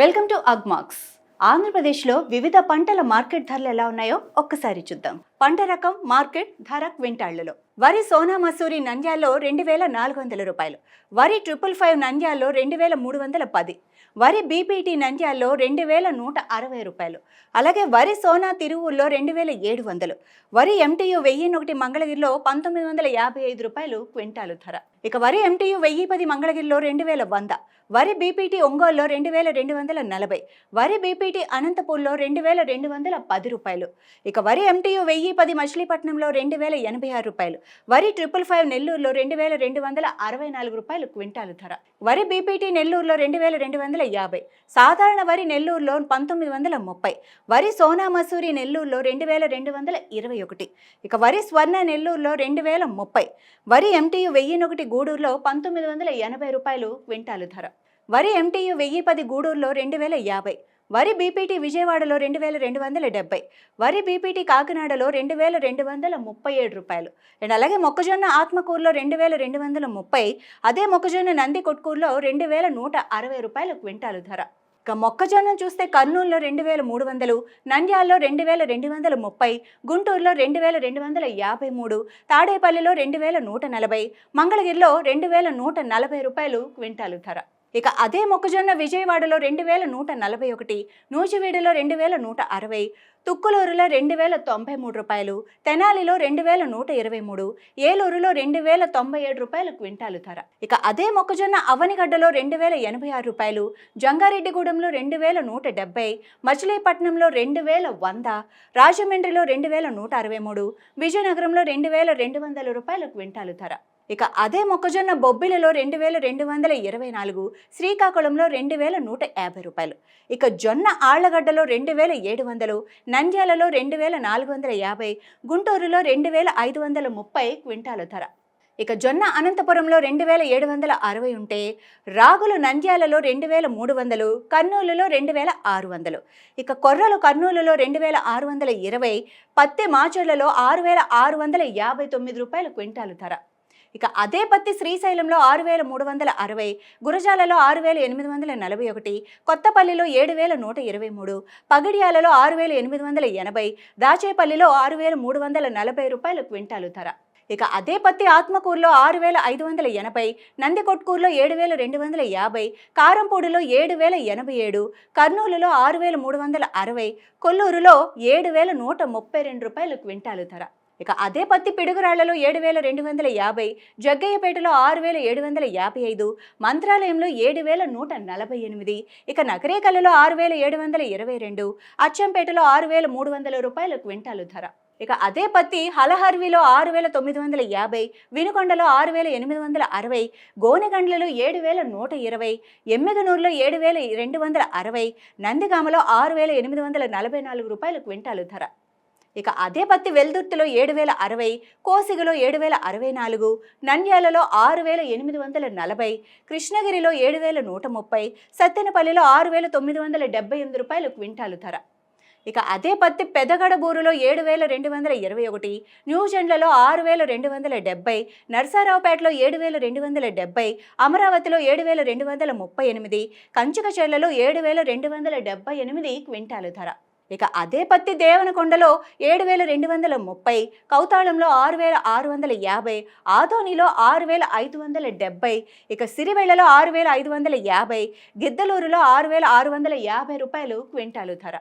Welcome to అగ్మార్క్స్ ఆంధ్రప్రదేశ్లో వివిధ పంటల మార్కెట్ ధరలు ఎలా ఉన్నాయో ఒక్కసారి చూద్దాం. పంట రకం మార్కెట్ ధర క్వింటాళ్ళలో. వరి సోనా మసూరి నంద్యాల్లో రెండు వేల నాలుగు వందల రూపాయలు. వరి ట్రిపుల్ ఫైవ్ నంద్యాల్లో రెండు వేల మూడు వందల పది. వరి బీపీటీ నంద్యాల్లో రెండు వేల నూట అరవై రూపాయలు. అలాగే వరి సోనా తిరువుల్లో రెండు వేల ఏడు వందలు. వరి ఎంటీయు వెయ్యి ఒకటి మంగళగిరిలో పంతొమ్మిది వందల యాభై ఐదు రూపాయలు క్వింటాలు ధర. ఇక వరి ఎంటీయు వెయ్యి పది మంగళగిరిలో రెండు వేల వంద వరి బీపీటీ ఒంగోలులో రెండు వేల రెండు వందల నలభై వరి బీపీటీ అనంతపూర్లో రెండు వేల రెండు వందల పది రూపాయలు. ఇక వరి ఎంటీయు వెయ్యి పది మచిలీపట్నంలో రెండు వేల ఎనభై ఆరు రూపాయలు వరి ట్రిపుల్ ఫైవ్ నెల్లూరులో రెండు వేల రెండు వందల అరవై నాలుగు రూపాయలు క్వింటాలు ధర. వరి బీపీటీ నెల్లూరులో రెండు వేల రెండు వందల యాభై సాధారణ వరి నెల్లూరులో పంతొమ్మిది వందల ముప్పై వరి సోనా మసూరి నెల్లూరులో రెండు వేల రెండు వందల ఇరవై ఒకటి ఇక వరి స్వర్ణ నెల్లూరులో రెండు వేల ముప్పై వరి ఎంటీయు వెయ్యినొకటి గూడూరులో పంతొమ్మిది వందల ఎనభై రూపాయలు క్వింటాలు ధర. వరి ఎంటీయు వెయ్యి పది గూడూరులో రెండు వేల యాభై. వరి బీపీటీ విజయవాడలో రెండు వేల రెండు వందల డెబ్బై. వరి బీపీటీ కాకినాడలో రెండు వేల రెండు వందల ముప్పై ఏడు రూపాయలు. అండ్ అలాగే మొక్కజొన్న ఆత్మకూరులో రెండు వేల రెండు వందల ముప్పై. అదే మొక్కజొన్న నంది కొట్కూరులో రెండు వేల నూట అరవై రూపాయలు క్వింటాలు ధర. ఇక మొక్కజొన్న చూస్తే కర్నూలులో రెండు వేల మూడు వందలు నంద్యాలలో రెండు వేల రెండు వందల ముప్పై గుంటూరులో రెండు వేల రెండు వందల యాభై మూడు తాడేపల్లిలో రెండు వేల నూట నలభై మంగళగిరిలో రెండు వేల నూట నలభై రూపాయలు క్వింటాలు ధర. ఇక అదే మొక్కజొన్న విజయవాడలో రెండు వేల నూట నలభై ఒకటి నూజివీడులో రెండు వేల నూట అరవై తుక్కులూరులో రెండు వేల తొంభై మూడు రూపాయలు తెనాలిలో రెండు వేల నూట ఇరవై మూడు ఏలూరులో రెండు వేల తొంభై ఏడు రూపాయల క్వింటాలు ధర. ఇక అదే మొక్కజొన్న అవనిగడ్డలో రెండు వేల ఎనభై ఆరు రూపాయలు జంగారెడ్డిగూడెంలో రెండు వేల నూట డెబ్బై మచిలీపట్నంలో రెండు వేల వంద రాజమండ్రిలో రెండు వేల నూట అరవై మూడు విజయనగరంలో రెండు వేల రెండు వందల రూపాయల క్వింటాలు ధర. ఇక అదే మొక్కజొన్న బొబ్బిలలో రెండు వేల రెండు వందల ఇరవై నాలుగు శ్రీకాకుళంలో రెండు వేల నూట యాభై రూపాయలు. ఇక జొన్న ఆళ్ళగడ్డలో రెండు వేల ఏడు వందలు నంద్యాలలో రెండు వేల నాలుగు వందల యాభై గుంటూరులో రెండు వేల ఐదు వందల ముప్పై క్వింటాల ధర. ఇక జొన్న అనంతపురంలో రెండు వేల ఏడు వందల అరవై ఉంటే రాగులు నంద్యాలలో రెండు వేల మూడు వందలు కర్నూలులో రెండు వేల ఆరు వందలు. ఇక కొర్రలు కర్నూలులో రెండు వేల ఆరు వందల ఇరవై పత్తి మాచర్లలో ఆరు వేల ఆరు వందల యాభై తొమ్మిది రూపాయల క్వింటాలు ధర. ఇక అదే పత్తి శ్రీశైలంలో ఆరు వేల మూడు వందల అరవై గురజాలలో ఆరు వేల ఎనిమిది వందల నలభై ఒకటి కొత్తపల్లిలో ఏడు వేల నూట ఇరవై మూడు పగిడియాలలో ఆరు వేల ఎనిమిది వందల ఎనభై దాచేపల్లిలో ఆరు వేల మూడు వందల నలభై రూపాయలు క్వింటాలు ధర. ఇక అదే పత్తి ఆత్మకూరులో ఆరు వేల ఐదు వందల ఎనభై నందికొట్కూరులో ఏడు వేల రెండు వందల యాభై కారంపూడిలో ఏడు వేల ఎనభై ఏడు కర్నూలులో ఆరు వేల మూడు వందల అరవై కొల్లూరులో ఏడు వేల నూట ముప్పై రెండు రూపాయలు క్వింటాలు ధర. ఇక అదే పత్తి పిడుగురాళ్ళలో ఏడు వేల రెండు వందల యాభై జగ్గయ్యపేటలో ఆరు వేల ఏడు వందల యాభై ఐదు మంత్రాలయంలో ఏడు వేల నూట నలభై ఎనిమిది ఇక నగరేకలలో ఆరు వేల ఏడు వందల ఇరవై రెండు అచ్చంపేటలో ఆరు వేల మూడు వందల రూపాయల క్వింటాలు ధర. ఇక అదే పత్తి హలహర్విలో ఆరు వేల తొమ్మిది వందల యాభై వినుకొండలో ఆరు వేల ఎనిమిది వందల అరవై గోనెగండ్లలో ఏడు వేల నూట ఇరవై ఎమ్మిగనూరులో ఏడు వేల రెండు వందల అరవై నందిగామలో ఆరు వేల ఎనిమిది వందల నలభై నాలుగు రూపాయల క్వింటాలు ధర. ఇక అదే పత్తి వెల్దుర్తిలో ఏడు వేల అరవై కోసిగలో ఏడు వేల అరవై నాలుగు నంద్యాలలో ఆరు వేల ఎనిమిది వందల నలభై కృష్ణగిరిలో ఏడు వేల నూట ముప్పై సత్తెనపల్లిలో ఆరు వేల తొమ్మిది వందల డెబ్బై ఎనిమిది రూపాయలు క్వింటాలు ధర. ఇక అదే పత్తి పెదగడబూరులో ఏడు వేల రెండు వందల ఇరవై ఒకటి న్యూజెండ్లలో ఆరు వేల రెండు వందల డెబ్బై నర్సారావుపేటలో ఏడు వేల రెండు వందల డెబ్బై అమరావతిలో ఏడు వేల రెండు వందల ముప్పై ఎనిమిది కంచుకచెర్లలో ఏడు వేల రెండు వందల డెబ్బై ఎనిమిది క్వింటాలు ధర. ఇక అదే పత్తి దేవనకొండలో ఏడు వేల రెండు వందల ముప్పై కౌతాళంలో ఆరు వేల ఆరు వందల యాభై ఆదోనిలో ఆరు వేల ఐదు వందల డెబ్బై ఇక సిరివెళ్ళలో ఆరు వేల ఐదు వందల యాభై గిద్దలూరులో ఆరు వేల ఆరు వందల యాభై రూపాయలు క్వింటాలు ధర.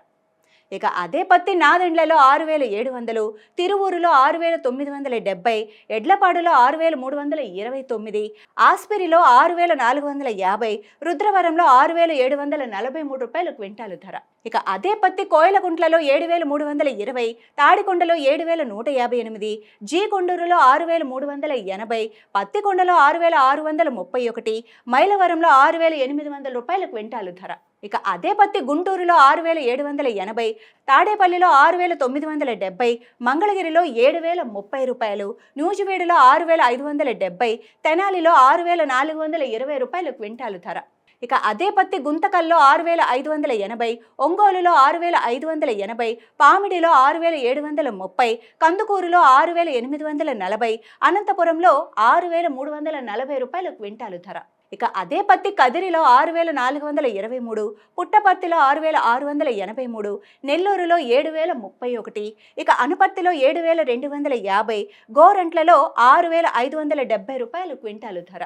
ఇక అదే పత్తి నాదెండ్లలో ఆరు వేల ఏడు వందలు తిరువూరులో ఆరు వేల తొమ్మిది వందల డెబ్బై ఎడ్లపాడులో ఆరు వేల మూడు వందల ఇరవై తొమ్మిది ఆస్పిరిలో ఆరు వేల నాలుగు వందల యాభై రుద్రవరంలో ఆరు వేల ఏడు వందల నలభై మూడు రూపాయలు క్వింటాలు ధర. ఇక అదే పత్తి కోయలగుంట్లలో ఏడు వేల మూడు వందల ఇరవై తాడికొండలో ఏడు వేల నూట యాభై ఎనిమిది జీ కొండూరులో ఆరు వేల మూడు వందల ఎనభై పత్తికొండలో ఆరు వేల ఆరు వందల ముప్పై ఒకటి మైలవరంలో ఆరు వేల ఎనిమిది వందల రూపాయల క్వింటాలు ధర. ఇక అదే పత్తి గుంటూరులో ఆరు వేల ఏడు వందల ఎనభై తాడేపల్లిలో ఆరు వేల తొమ్మిది వందల డెబ్బై మంగళగిరిలో ఏడు వేల ముప్పై రూపాయలు నూజివీడులో ఆరు వేల ఐదు వందల డెబ్బై తెనాలిలో ఆరు వేల నాలుగు వందల ఇరవై రూపాయలు క్వింటాలు ధర. ఇక అదే పత్తి గుంతకల్లో ఆరు వేల ఐదు వందల ఎనభై ఒంగోలులో ఆరు వేల ఐదు వందల ఎనభై పామిడిలో ఆరు వేల ఏడు వందల ముప్పై కందుకూరులో ఆరు వేల ఎనిమిది వందల నలభై అనంతపురంలో ఆరు వేల మూడు వందల నలభై రూపాయల క్వింటాలు ధర. ఇక అదే పత్తి కదిరిలో ఆరు వేల నాలుగు వందల ఇరవై మూడు పుట్టపర్తిలో ఆరు వేల ఆరు వందల ఎనభై మూడు నెల్లూరులో ఏడు వేల ముప్పై ఒకటి ఇక అనుపర్తిలో ఏడు వేల రెండు వందల యాభై గోరంట్లలో ఆరు వేల ఐదు వందల డెబ్బై రూపాయలు క్వింటాలు ధర.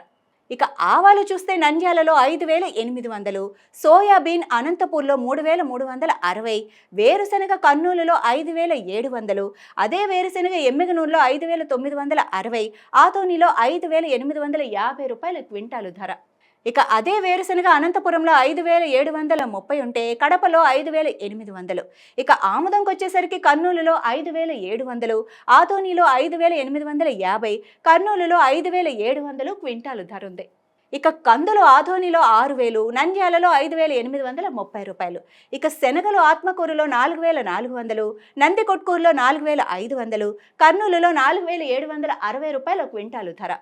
ఇక ఆవాలు చూస్తే నంద్యాలలో ఐదు వేల ఎనిమిది వందలు సోయాబీన్ అనంతపూర్లో మూడు వేల మూడు వందల అరవై వేరుశనగ కర్నూలులో ఐదు వేల ఏడు వందలు అదే వేరుశనగ ఎమ్మిగనూరులో ఐదు వేల తొమ్మిది వందల అరవై ఆతోనిలో ఐదు వేల ఎనిమిది వందల యాభై రూపాయల క్వింటాలు ధర. ఇక అదే వేరుశనగ అనంతపురంలో ఐదు వేల ఏడు వందల ముప్పై ఉంటే కడపలో ఐదు వేల ఎనిమిది వందలు. ఇక ఆముదంకి వచ్చేసరికి కర్నూలులో ఐదు వేల ఏడు వందలు ఆతోనిలో ఐదు వేల ఎనిమిది వందల యాభై కర్నూలులో ఐదు వేల ఏడు వందలు క్వింటాలు ధర ఉంది. ఇక కందులు ఆధోనిలో ఆరు వేలు నంద్యాలలో ఐదు వేల ఎనిమిది వందల ముప్పై రూపాయలు. ఇక శనగలు ఆత్మకూరులో నాలుగు వేల నాలుగు వందలు నందికొట్కూరులో నాలుగు వేల ఐదు వందలు కర్నూలులో నాలుగు వేల ఏడు వందల అరవై రూపాయల క్వింటాలు ధర.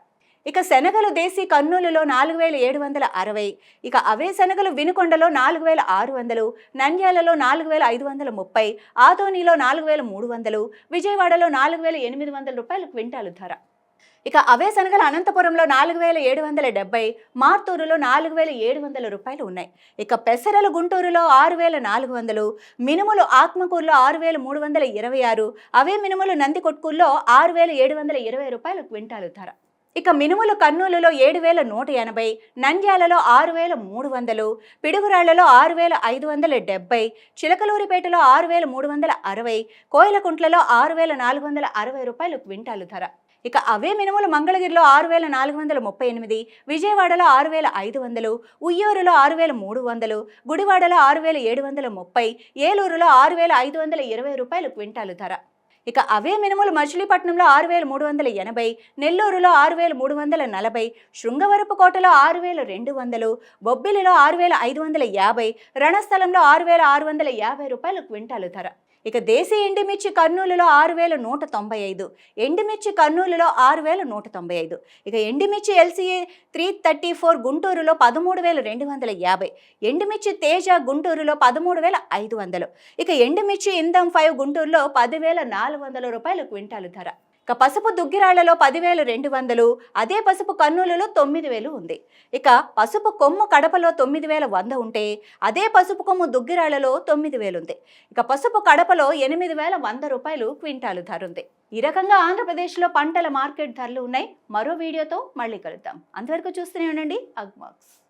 ఇక శనగలు దేశీ కర్నూలులో నాలుగు వేల ఏడు వందల అరవై ఇక అవే శనగలు వినుకొండలో నాలుగు వేల ఆరు వందలు నంద్యాలలో నాలుగు వేల ఐదు వందల ముప్పై ఆదోనిలో నాలుగు వేల మూడు వందలు విజయవాడలో నాలుగు వేల ఎనిమిది వందల రూపాయలు క్వింటాలు ధర. ఇక అవే శనగలు అనంతపురంలో నాలుగు వేల ఏడు వందల డెబ్బై మార్తూరులో నాలుగు వేల ఏడు వందల రూపాయలు ఉన్నాయి. ఇక పెసరలు గుంటూరులో ఆరు వేల నాలుగు వందలు మినుములు ఆత్మకూరులో ఆరు వేల మూడు వందల ఇరవై ఆరు అవే మినుములు నందికొట్కూరులో ఆరు వేల ఏడు వందల ఇరవై రూపాయలు క్వింటాలు ధర. ఇక మినుములు కర్నూలులో ఏడు వేల నూట ఎనభై నంద్యాలలో ఆరు వేల మూడు వందలు పిడుగురాళ్ళలో ఆరు వేల ఐదు వందల డెబ్బై చిలకలూరిపేటలో ఆరు వేల మూడు వందల అరవై కోయలకుంట్లలో ఆరు వేల నాలుగు వందల అరవై రూపాయలు క్వింటాలు ధర. ఇక అవే మినుములు మంగళగిరిలో ఆరు వేల నాలుగు వందల ముప్పై ఎనిమిది విజయవాడలో ఆరు వేల ఐదు వందలు ఉయ్యూరులో ఆరు వేల మూడు వందలు గుడివాడలో ఆరు వేల ఏడు వందల ముప్పై ఏలూరులో ఆరు వేల ఐదు వందల ఇరవై రూపాయలు క్వింటాలు ధర. ఇక అవే మినుములు మచిలీపట్నంలో ఆరు వేల మూడు వందల ఎనభై నెల్లూరులో ఆరు వేల మూడు వందల నలభై శృంగవరపుకోటలో ఆరు వేల రెండు వందలు బొబ్బిలిలో ఆరు వేల ఐదు వందల యాభై రణస్థలంలో ఆరు వేల ఆరు వందల యాభై రూపాయలు క్వింటాలు ధర. ఇక దేశీ ఎండుమిర్చి కర్నూలులో ఆరు వేల నూట తొంభై ఐదు ఎండుమిర్చి కర్నూలులో ఆరు వేల నూట తొంభై ఐదు ఇక ఎండుమిర్చి ఎల్సీఏ త్రీ థర్టీ ఫోర్ గుంటూరులో పదమూడు వేల రెండు వందల యాభై ఎండుమిర్చి తేజ గుంటూరులో పదమూడు వేల ఐదు వందలు ఇక ఎండుమిర్చి ఇందం ఫైవ్ గుంటూరులో పదివేల నాలుగు వందల రూపాయలు క్వింటాలు ధర. ఇక పసుపు దుగ్గిరాళ్ళలో పదివేలు రెండు వందలు అదే పసుపు కర్నూలులో తొమ్మిది వేలు ఉంది. ఇక పసుపు కొమ్ము కడపలో తొమ్మిది వేల వంద ఉంటే అదే పసుపు కొమ్ము దుగ్గిరాళ్ళలో తొమ్మిది వేలు ఉంది. ఇక పసుపు కడపలో ఎనిమిది వేల వంద రూపాయలు క్వింటాలు ధర ఉంది. ఈ రకంగా ఆంధ్రప్రదేశ్లో పంటల మార్కెట్ ధరలు ఉన్నాయి. మరో వీడియోతో మళ్ళీ కలుద్దాం. అంతవరకు చూస్తూనే ఉండండి. అగ్మాక్స్